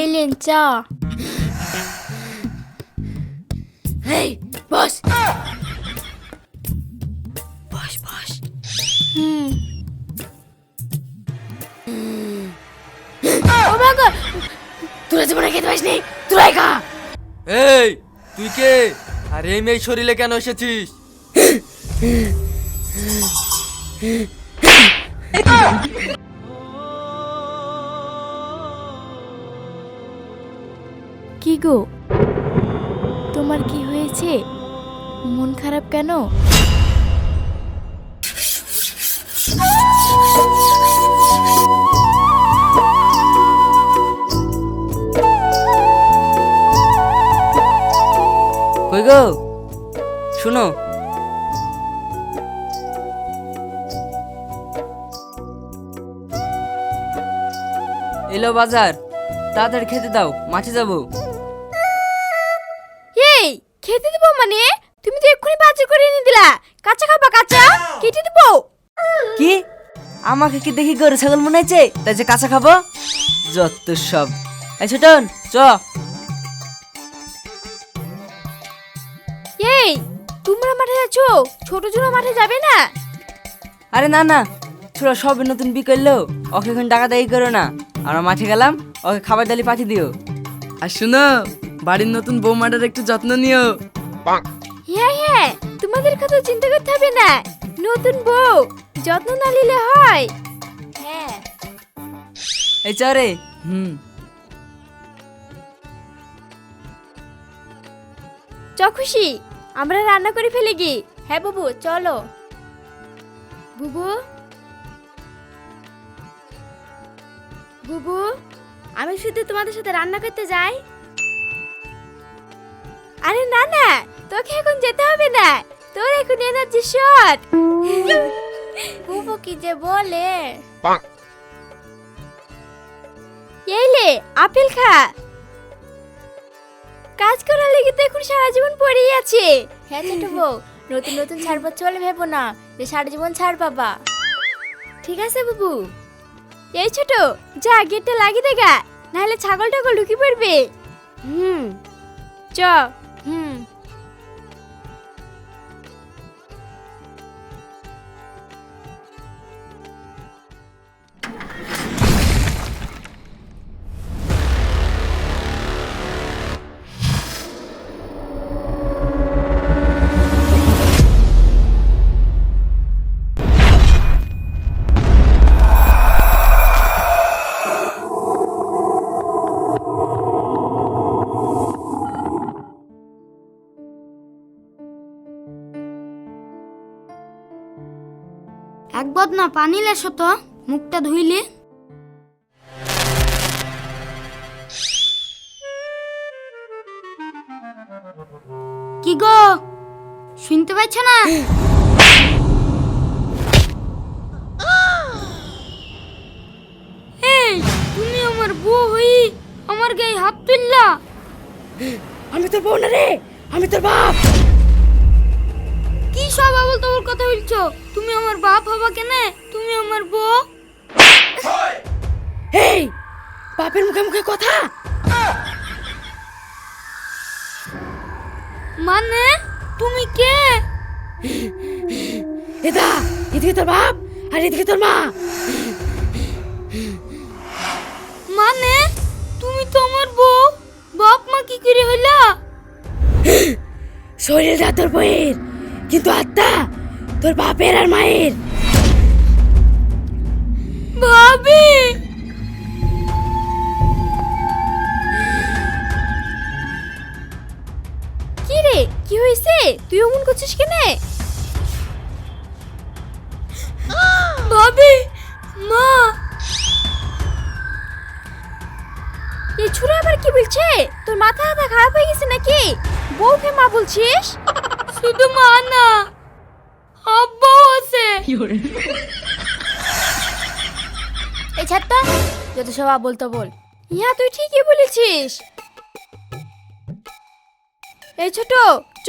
এলেন চা এই বস। বস বস। হুম। ও মা গো তোরা জীবনে খেতে পারিস নি তোরাই খা। এই তুই কে? আর এই মেয়ে শরীরে কেন এসেছিস? কি গো। তোমার কি হয়েছে? মন খারাপ কেন? গো? শুনো। এলো বাজার, তাড়াতাড়ি খেতে দাও, মাঠে যাব। আমাকে কি দেখি গরু ছাগল মনে হয়েছে তাই যে কাঁচা খাব? যত সব। এই ছোটন চ। এই তোমরা মাঠে যাচ্ছো? ছোট ছোট মাঠে যাবে না? আরে না না। ছোড়া সবে নতুন বি করল। ওকে এখন টাকা দেয় করো না। আমরা মাঠে গেলাম ওকে খাবার দালি পাঠিয়ে দিও। আর শুনো বাড়ির নতুন বৌমাটার একটু যত্ন নিও। হ্যাঁ হ্যাঁ। তোমাদের কথা চিন্তা করতে হবে না। নতুন বউ। যত্ন না নিলে হয়। হ্যাঁ। এই চরে হুম। চ খুশি আমরা রান্না করে ফেলে কি হ্যাঁ বাবু চলো। বুবু? বুবু আমি শুধু তোমাদের সাথে রান্না করতে যাই। আরে না না তোকে এখন যেতে হবে না। তোর এখন এনার্জি শর্ট। বুবু কি যে বলে? এইলে আপেল খা। কাজ করার লেগে তো এখন সারা জীবন পড়েই আছে। হ্যাঁ ছোট বউ নতুন নতুন ছাড়বো চলে ভেবো না যে সারা জীবন ছাড় পাবা। ঠিক আছে বাবু। এই ছোট যা গেটটা লাগিয়ে দেখা নাহলে ছাগল টাগল ঢুকে পড়বে। হুম চ। বদনা পানি লেসো তো, মুখটা ধুইলে। কি গো, শুনতে পাচ্ছ না? তুমি আমার বউ হই, আমার গায়ে হাত তুললা। আমি তোর বউ না রে, আমি তোর বাপ। কি সব আবল তবল কথা বলছো? তুমি আমার বাপ হবা কেনে? তুমি আমার বউ? এই বাপের মুখে মুখে কথা? মানে? তুমি কে? এটা এদিকে তোর বাপ আর এদিকে তোর মা। মানে? তুমি তো আমার বউ। বাপ মা কি করে হইলা? শরীর তোর বইয়ের। কিন্তু আত্মা, তোর বাপের আর মায়ের। ভাবি! কি রে, কি হয়েছে? তুই অমন করছিস কেনে? ভাবি, মা! এই ছুরি আবার কি বলছে? তোর মাথা খারাপ হয়ে গেছে নাকি? বউকে মা বলছিস? শুধু মা না আব্বাও আছে। এই ছাত্তা যত সব বলতো বল ইয়া তুই ঠিকই বলেছিস। এই ছোট চ।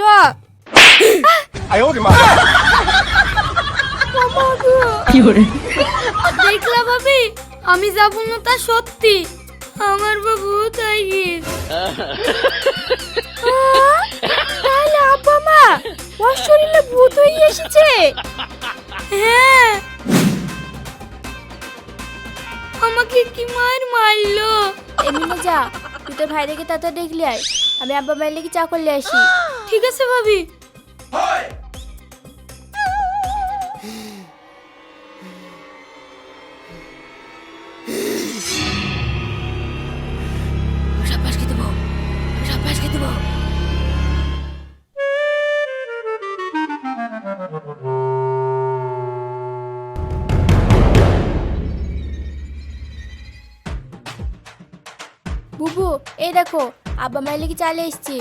দেখলা ভাবি আমি যাব না তা সত্যি। আমার বাবু তাহলে আব্বা মা ওর শরীরে ভূত হয়ে এসেছে। হ্যাঁ। আমাকে কি মার মারলো? এমনি যা, তুই তোর ভাই দেখে তাতে দেখলি আয়। আমি আব্বা বাইরে লেগে চা করলে আসি। ঠিক আছে ভাবি। আব্বা মায়ের লেগে চালে এসছি।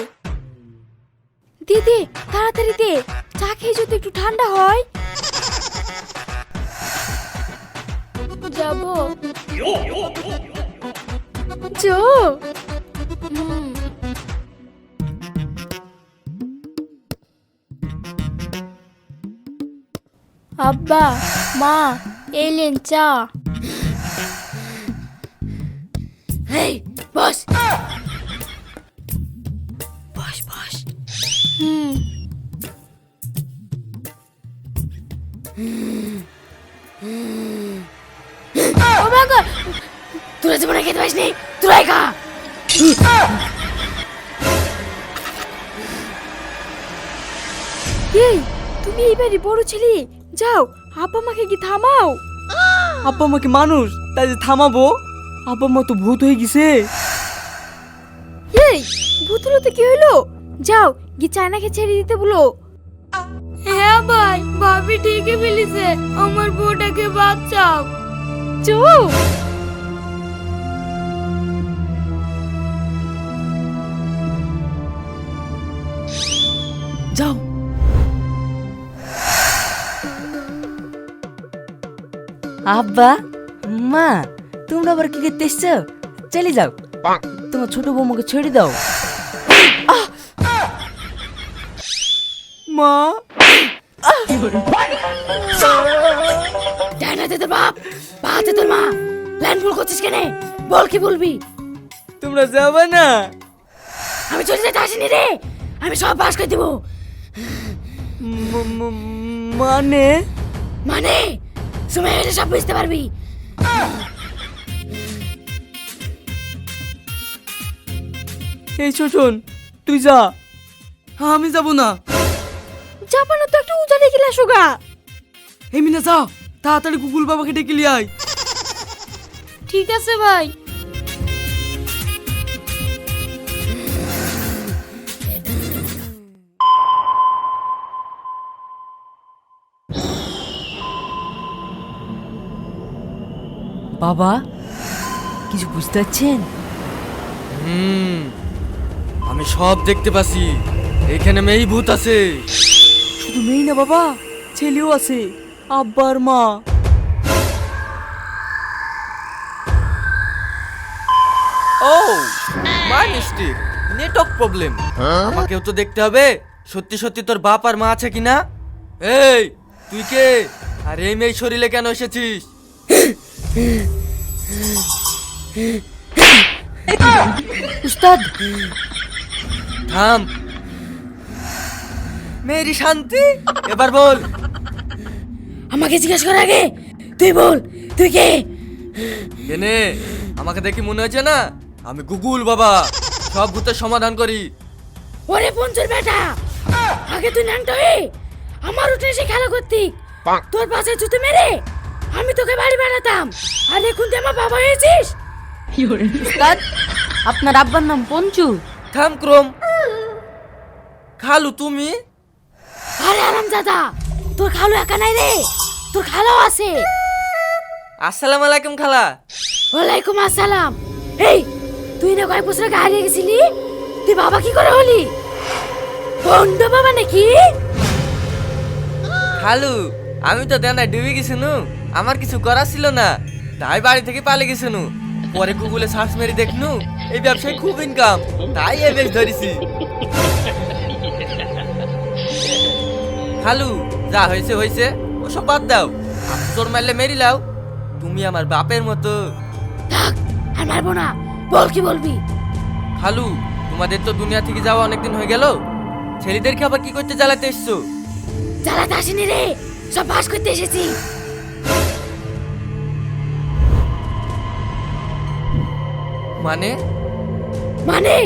দিদি তাড়াতাড়ি দে, চা খেয়ে যদি একটু ঠান্ডা হয়। যাব। হুম। আব্বা, মা, এলেন চা। বড় ছেলে যাও আব্বা মাকে কি থামাও। আব্বা মা কি মানুষ তাই যে থামাবো। আব্বা মা তো ভূত হয়ে গেছে। এই ভূতুলতে কি হলো যাও গিয়ে চায়নাকে ছেড়ে দিতে বলো। হ্যাঁ ভাই ভাবি ঠিকই বলেছে আমার বউটাকে বাঁচাও। চো যাও। আব্বা মা তোমরা আবার কি করতে এসছো? চলে যাও। তোমার ছোট বৌমাকে ছেড়ে দাও। আহ! মা! ডানাতে তোর বাপ। তোর মা। প্ল্যান ভুল করছিস কেন? বল কি বলবি? তোমরা যাবে না। আমি চলে যেতে আসিনি রে। আমি সব পাস করে দেবো। ম- ম- মানে? মানে? সময় হলে সব বুঝতে পারবি? এই ছোটন তুই যা। আমি যাব না। জাপানে তো একটু উজা দেখে সুগা এই মিনা যা তাড়াতাড়ি গুগল বাবাকে ডেকে লিয়ে আয়। ঠিক আছে ভাই। বাবা কিছু বুঝতে পারছেন? হুম আমি সব দেখতে পাচ্ছি। এখানে মেয়ে ভূত আছে। শুধু মেয়ে না বাবা ছেলেও আছে আব্বার মা। Oh my mistake network problem. আমাকেও তো দেখতে হবে সত্যি সত্যি তোর বাপ আর মা আছে কিনা? এই তুই কে? আর এই মেয়ে শরীরে কেন এসেছিস? উস্তাদ! থাম। মেরি শান্তি এবার বল। আমাকে জিজ্ঞেস করার আগে। তুই বল তুই কে? কেনে? আমাকে দেখি মনে হচ্ছে না? আমি গুগুল বাবা। সব ভূতের সমাধান করি। ওরে পঞ্চর বেটা! আগে তুই ন্যাংটা হয়ে আমার উঠে এসে খেলা করতি। তোর পাশে জুতো মেরে। আমি তোকে বাড়ি বেড়াতাম। আর এখন তুই আমার বাবা হয়েছিস? উস্তাদ আপনার আব্বার নাম পঞ্চু। থাম ক্রম। খালু তুমি? আরে আরাম দাদা তোর খালু একা নাই রে। তোর খালাও আছে। আসসালামু আলাইকুম খালা। ওয়ালাইকুম আসসালাম। এই তুই না কয়েক বছর আগে হারিয়ে গেছিলি? তুই বাবা কি করে হলি? বন্ড বাবা নাকি? খালু আমি তো দেনায় ডুবে গেছিনু আমার কিছু করার ছিল না। তাই বাড়ি থেকে পালিয়ে গেছিনু। পরে গুগলে সার্চ মেরে দেখনু এই ব্যবসায় খুব ইনকাম তাই এই বেশ ধরেছি। খালু যা হয়েছে হয়েছে ওসব বাদ দাও। তোর মারলে মেরি লাও। তুমি আমার বাপের মতো। আর মারবো না। বল কি বলবি? হালু তোমাদের তো দুনিয়া থেকে যাওয়া অনেকদিন হয়ে গেল। ছেলেদেরকে আবার কি করতে জ্বালাতে এসছো? জ্বালাতে আসেনি রে। সব বাস করতে এসেছি। মানে? মানে?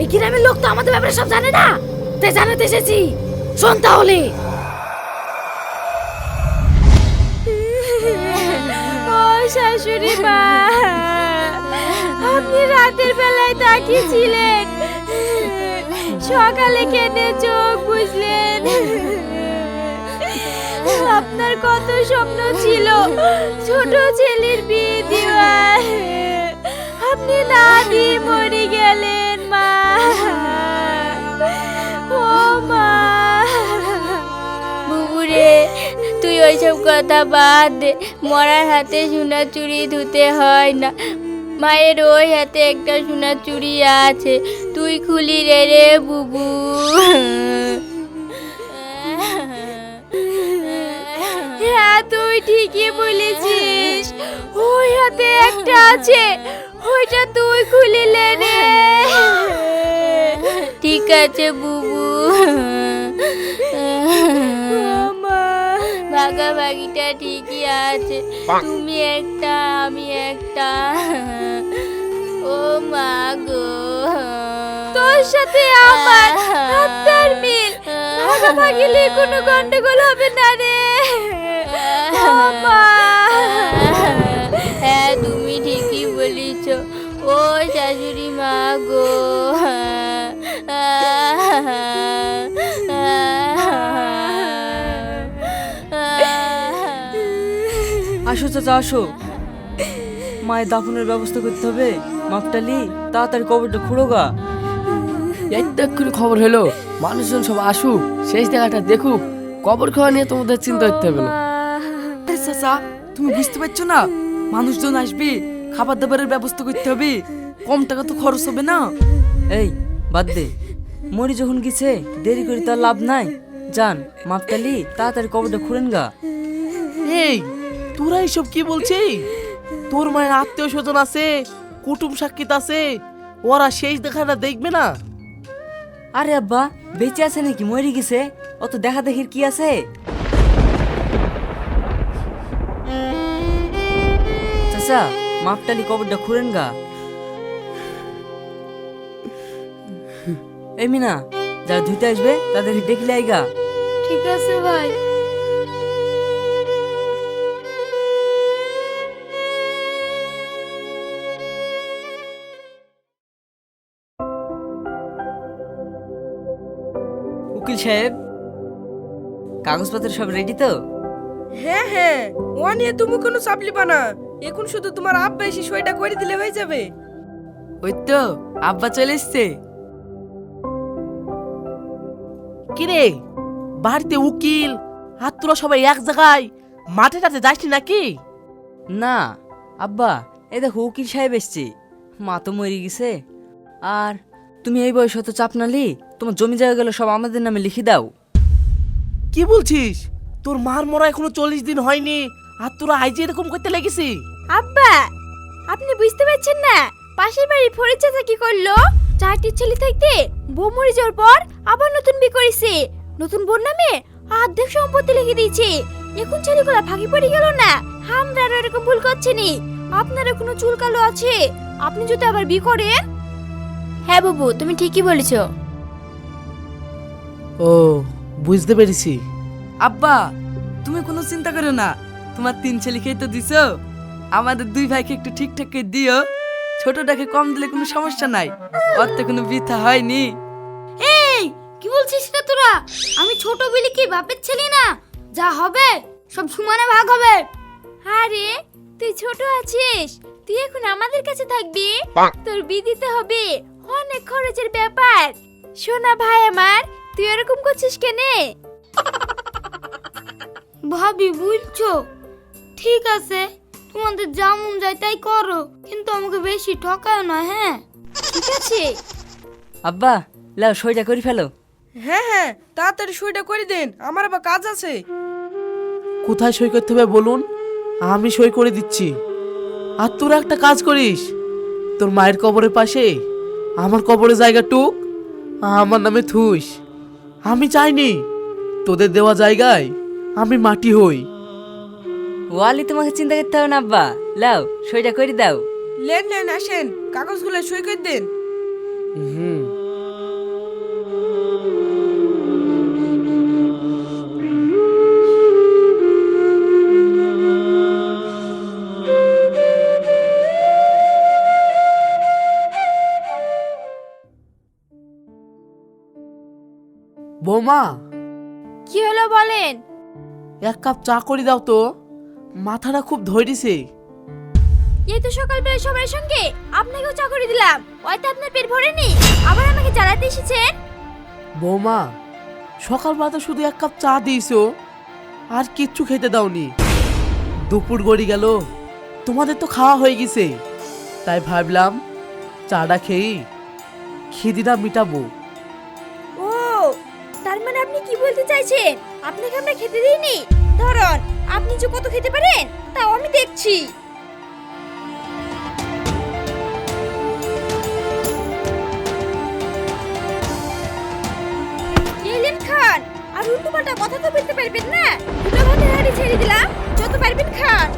এই গ্রামের লোক তো আমাদের ব্যাপারে সব জানে না। তাই জানাতে এসেছি। শোন তাহলে। ও শাশুড়ি মা আপনি রাতের বেলায় তাকিয়েছিলেন। সকালে কেনে চোখ বুঝলেন। আপনার কত স্বপ্ন ছিল। ছোট ছেলের বিয়ে দেওয়ার। আপনি দিয়ে মরে গেলেন মা। ও মা। বুবুরে, তুই ওইসব কথা বাদ দে। মরার হাতে সোনা চুড়ি ধুতে হয় না। মায়ের ওই হাতে একটা সোনা চুড়ি আছে। তুই খুলি রে রে বুবু। হ্যাঁ তুই ঠিকই বলেছিস। ওই হাতে একটা আছে। ওইটা তুই খুলিলে রে। ঠিক আছে বুবু। ভাগাভাগিটা ঠিকই আছে। তুমি একটা আমি একটা। ও মা গো। তোর সাথে আমার হাতের মিল। ভাগাভাগিলে কোনো গন্ডগোল হবে না রে। মা। গো। আসো চাচা আসো। মায়ের দাফনের ব্যবস্থা করতে হবে। মাপটালি তাড়াতাড়ি কবরটা খুঁড়ো গা। করে খবর হলো। মানুষজন সব আসুক শেষ দেখাটা দেখুক। কবর খাওয়া নিয়ে তোমাদের চিন্তা করতে হবে না। চাচা তুমি বুঝতে পারছ না? মানুষজন আসবে খাবার দাবারের ব্যবস্থা করতে হবে। কম টাকা তো খরচ হবে না। এই বাদ দে। মরি যখন গেছে দেরি করে তার লাভ নাই। যান মাপটালি তাড়াতাড়ি কবরটা খুঁড়েন গা। এই তোরা এসব কি বলছিস? তোর মায়ের আত্মীয় স্বজন আছে কুটুম সাক্ষিত আছে ওরা শেষ দেখাটা দেখবে না? আরে আব্বা বেঁচে আছে নাকি? মরে গেছে। অত দেখা দেখির কি আছে? চাচা মাপটালি কবরটা খুঁড়েন গা। এই মিনা যারা ধুতে আসবে তাদেরকে দেখলে আইগা। ঠিক আছে ভাই। উকিল সাহেব কাগজপত্র সব রেডি তো? হ্যাঁ হ্যাঁ ও নিয়ে তুমি কোনো চাপ লিবা না। এখন শুধু তোমার আব্বা এসে সইটা করে দিলে হয়ে যাবে। ওই তো আব্বা চলে এসছে। কিরে বাড়িতে উকিল আর তোরা সবাই এক জায়গায় মাঠে টাতে যাসনি নাকি? না আব্বা এই দেখো উকিল সাহেব এসছে। মা তো মরে গেছে। আর তুমি এই বয়স হতো চাপ নালি তোমার জমি জায়গা গেলে সব আমাদের নামে লিখে দাও। কি বলছিস? তোর মার মরা এখনও চল্লিশ দিন হয়নি আর তোরা আইজি এরকম করতে লেগেছি আব্বা আপনি বুঝতে পারছেন না পাশের বাড়ি ফরিদ চাচা কি করল? চারটি ছেলে থাকতে বউ মরে যাওয়ার পর আবার নতুন বিয়ে করেছে। নতুন বোন নামে অর্ধেক সম্পত্তি লিখে দিয়েছে। এখন ছেলেগুলো ফাঁকি পড়ে গেল না? আমরা আর এরকম ভুল করছেনি আপনার এখনও চুল কালো আছে? আপনি যদি আবার বিয়ে করেন? হ্যাঁ বাবু, তুমি ঠিকই বলেছ। ও, বুঝতে পেরেছি। আব্বা, তুমি কোনো চিন্তা করো না। তোমার তিন ছেলেকেই তো দিছো। আমাদের দুই ভাইকে একটু ঠিকঠাক করে দিও। ছোটটাকে কম দিলে কোনো সমস্যা নাই। ওর তো কোনো বৃথা হয়নি। এই কি বলছিস রে তোরা? আমি ছোট বলি কি বাপের ছেলে না? যা হবে সব সমানে ভাগ হবে। আরে তুই ছোট আছিস। তুই এখন আমাদের কাছে থাকবি? তোর বিয়ে দিতে হবে। অনেক খরচের ব্যাপার। সোনা ভাই আমার তুই এরকম করছিস কেনে? ভাবি বুঝছ? ঠিক আছে। তোমাদের যা মন যায় তাই করো। কিন্তু আমাকে বেশি ঠকায় না হ্যাঁ? ঠিক আছে। আব্বা লাও সইটা করে ফেলো। হ্যাঁ হ্যাঁ তাড়াতাড়ি সইটা করে দেন আমার আবার কাজ আছে। কোথায় সই করতে হবে বলুন? আমি সই করে দিচ্ছি। আর তোরা একটা কাজ করিস। তোর মায়ের কবরের পাশে আমার কবরের জায়গা টুক আমার নামে থুস আমি চাইনি তোদের দেওয়া জায়গায় আমি মাটি হই। ওয়ালি তোমাকে চিন্তা করতে হবে না আব্বা। লাও সইটা করে দাও। লেন লেন আসেন। কাগজগুলো সই করে দেন। হুম। বৌমা। কি হলো বলেন? এক কাপ চা করে দাও তো। মাথাটা খুব ধরিছে। এই তো সকালবেলা সবার সঙ্গে আপনাকেও চাকরি দিলাম। হয়তো আপনার পেট ভরেনি আবার আমাকে জ্বালাতে এসেছেন? বৌমা সকালবেলা তো শুধু এক কাপ চা দিয়েছ আর কিচ্ছু খেতে দাওনি। দুপুর গড়ি গেল তোমাদের তো খাওয়া হয়ে গেছে। তাই ভাবলাম চাটা খেয়েই খিদিটা মিটাবো। ও তার মানে আপনি কি বলতে চাইছেন? আপনাকে আমরা খেতে দিইনি? ধরন আপনি যে কত খেতে পারেন, তাও আমি দেখছি। এলেন খান, আর উল্টো পাল্টা কথা তো বলতে পারবেন না। দুটো ভাতের হাড়ি ছেড়ে দিলাম, যত পারবেন খান।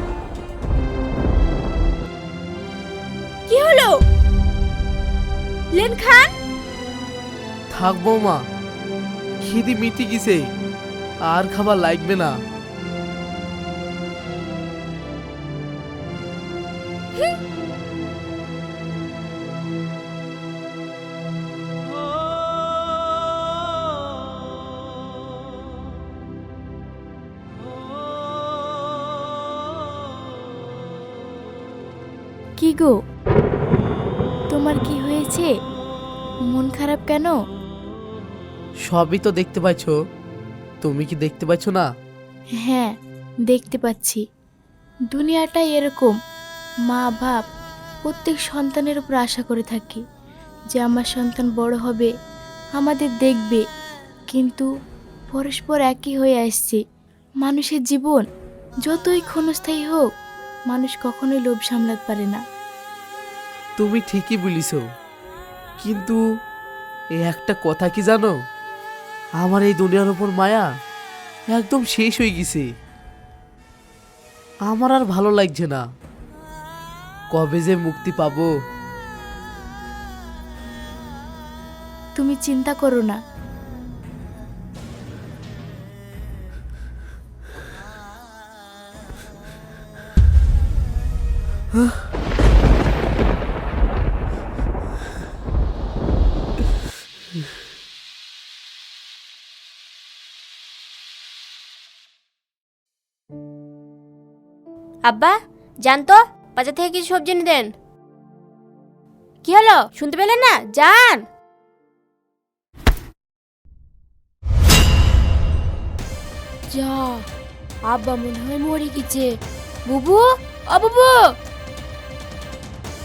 কি হলো? লেন খান? থাক বৌমা, খিদি মিটি গেছে, আর খাবার লাগবে না। কি গো? তোমার কি হয়েছে? মন খারাপ কেন? সবই তো দেখতে পাচ্ছ তুমি কি দেখতে পাচ্ছ না? হ্যাঁ দেখতে পাচ্ছি। দুনিয়াটাই এরকম। মা, বাপ প্রত্যেক সন্তানের উপর আশা করে থাকি যে আমার সন্তান বড় হবে, আমাদের দেখবে। কিন্তু পরস্পর একই হয়ে আসছে। মানুষের জীবন যতই ক্ষণস্থায়ী হোক, মানুষ কখনোই লোভ সামলাতে পারে না। তুমি ঠিকই বলিস কিন্তু এই একটা কথা কি জানো? আমার এই দুনিয়ার উপর মায়া একদম শেষ হয়ে গেছে। আমার আর ভালো লাগছে না। কবে যে মুক্তি পাবো? তুমি চিন্তা করো না। আব্বা যান তো বাজার থেকে কিছু সবজি এনে দেন। কি হলো? শুনতে পেলেন না? যান। যা আব্বা মনে হয় মরে গেছে। বুবু? ও বুবু!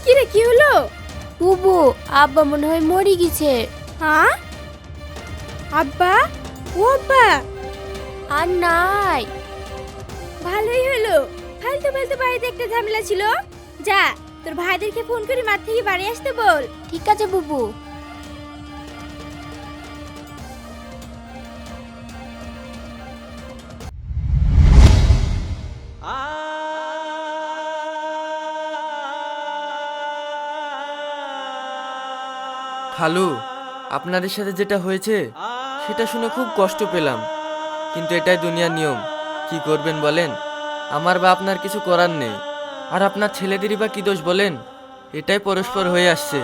কি রে কি হলো? বুবু আব্বা মনে হয় মরে গেছে। হ্যাঁ? আব্বা? ও আব্বা! আর নাই। ভালোই হলো। ফালতু ফালতু বাড়িতে একটা ঝামেলা ছিল। যা তোর ভাইদেরকে ফোন করে মাঠ থেকে বাড়ি আসতে বল। ঠিক আছে বুবু। খালু আপনাদের সাথে যেটা হয়েছে সেটা শুনে খুব কষ্ট পেলাম। কিন্তু এটাই দুনিয়ার নিয়ম। কি করবেন বলেন? আমার বা আপনার কিছু করার নেই। আর আপনার ছেলেদেরই বা কি দোষ বলেন? এটাই পরস্পর হয়ে আসছে।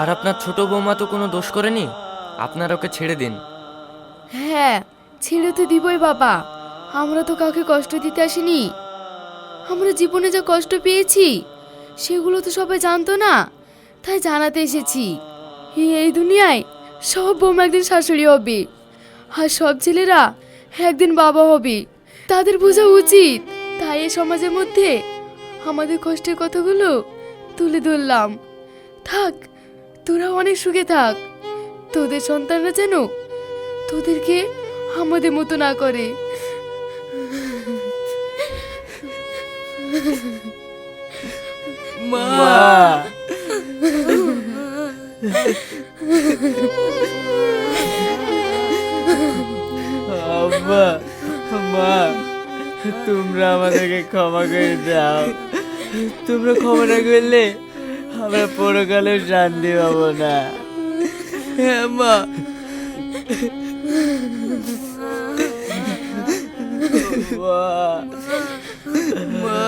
আর আপনার ছোট বৌমা তো কোনো দোষ করেনি? আপনার ওকে ছেড়ে দিন। হ্যাঁ ছেড়ে তো দিবই বাবা। আমরা তো কাউকে কষ্ট দিতে আসিনি। আমরা জীবনে যা কষ্ট পেয়েছি, সেগুলো তো সবাই জানতো না। তাই জানাতে এসেছি। এই দুনিয়ায় সব বৌমা একদিন শাশুড়ি হবে। আর সব ছেলেরা একদিন বাবা হবে। তাদের বোঝা উচিত। তাই এই সমাজের মধ্যে আমাদের কষ্টের কথাগুলো তুলে ধরলাম। থাক তোরা অনেক সুখে থাক। তোদের সন্তানরা যেন তোদেরকে আমাদের মতো না করে। মা! মা তোমরা আমাদেরকে ক্ষমা করে দাও। তোমরা ক্ষমা না করলে আমরা পরকালে শান্তি পাবো না। হ্যাঁ মা। মা। মা।